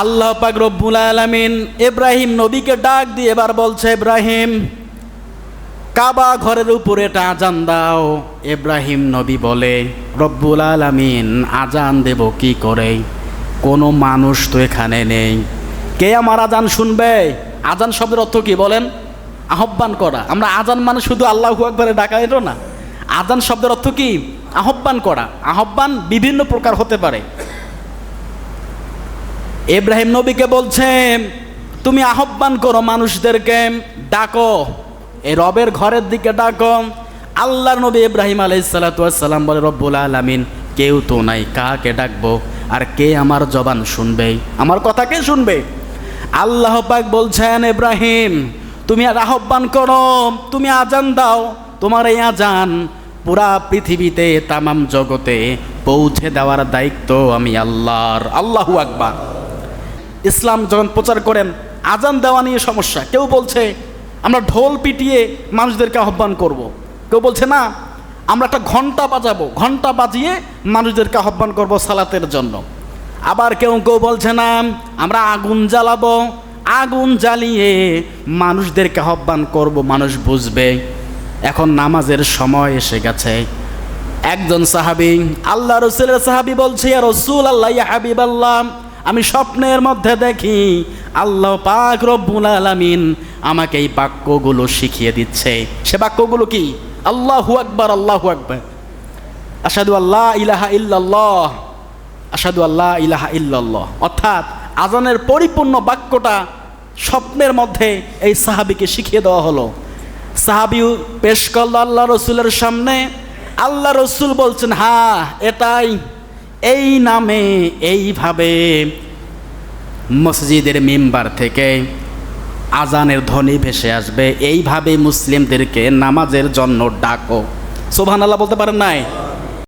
আল্লাহ পাক রব্বুল আলামিন ইব্রাহিম নবীকে ডাক দিয়ে এবার বলছে, ইব্রাহিম, কাবা ঘরের উপরে এটা আজান দাও। ইব্রাহিম নবী বলে, রব্বুল আলামিন, আজান দেব কি করে? কোনো মানুষ তো এখানে নেই। কে আমার আজান শুনবে? আজান শব্দের অর্থ কি বলেন? আহ্বান করা। আমরা আজান মানে শুধু আল্লাহ একবারে ডাকা, এটা না। আজান শব্দের অর্থ কি? আহ্বান করা। আহ্বান বিভিন্ন প্রকার হতে পারে। ইব্রাহিম নবীকে বলছে, তুমি আহ্বান করো মানুষদেরকে, ডাকো, এই রবের ঘরের দিকে ডাকো। আল্লাহর নবী ইব্রাহিম আলাইসালাম বলে, রব্বুল আলামিন, কেউ তো নাই, কাকে ডাকবো আর কে আমার জবান শুনবে? আমার কথা কে শুনবে? আল্লাহ পাক বলছেন, ইব্রাহিম, তুমি আর আহ্বান করো, তুমি আজান দাও। তোমার এই আজান পুরা পৃথিবীতে, তামাম জগতে পৌঁছে দেওয়ার দায়িত্ব আমি আল্লাহর। আল্লাহু আকবার। ইসলাম যখন প্রচার করেন, আজান দেওয়া নিয়ে সমস্যা। কেউ বলছে, আমরা ঢোল পিটিয়ে মানুষদেরকে আহ্বান করব। কেউ বলছে, না, আমরা একটা ঘণ্টা বাজাবো। ঘণ্টা বাজিয়ে মানুষদেরকে আহ্বান করব সালাতের জন্য। আবার কেউ কেউ বলছে, না, আমরা আগুন জ্বালাবো। আগুন জ্বালিয়ে মানুষদেরকে আহ্বান করব, মানুষ বুঝবে। এখন নামাজের সময় এসে গেছে। একজন সাহাবি, আল্লাহ রসুলের সাহাবি বলছে রসুল আল্লাহ হাবিব আল্লাহ আমি স্বপ্নের মধ্যে দেখি আল্লাহ পাক রব্বুল আলামিন আমাকে এই বাক্যগুলো শিখিয়ে দিচ্ছে। সে বাক্যগুলো কি? আল্লাহু আকবার আল্লাহু আকবার। আসাদু আল্লাহ ইলাহা ইল্লাল্লাহ আসাদু আল্লাহ ইলাহা ইল্লাল্লাহ। অর্থাৎ আজানের পরিপূর্ণ বাক্যটা স্বপ্নের মধ্যে এই সাহাবিকে শিখিয়ে দেওয়া হলো। সাহাবি পেশ করল আল্লাহ রসুলের সামনে। আল্লাহ রসুল বলছেন হ্যাঁ এটাই। এই নামে এইভাবে মসজিদের মেম্বার থেকে আজানের ধ্বনি ভেসে আসবে। এইভাবে মুসলিমদেরকে নামাজের জন্য ডাকো। সোভান আল্লাহ বলতে পারেন নাই?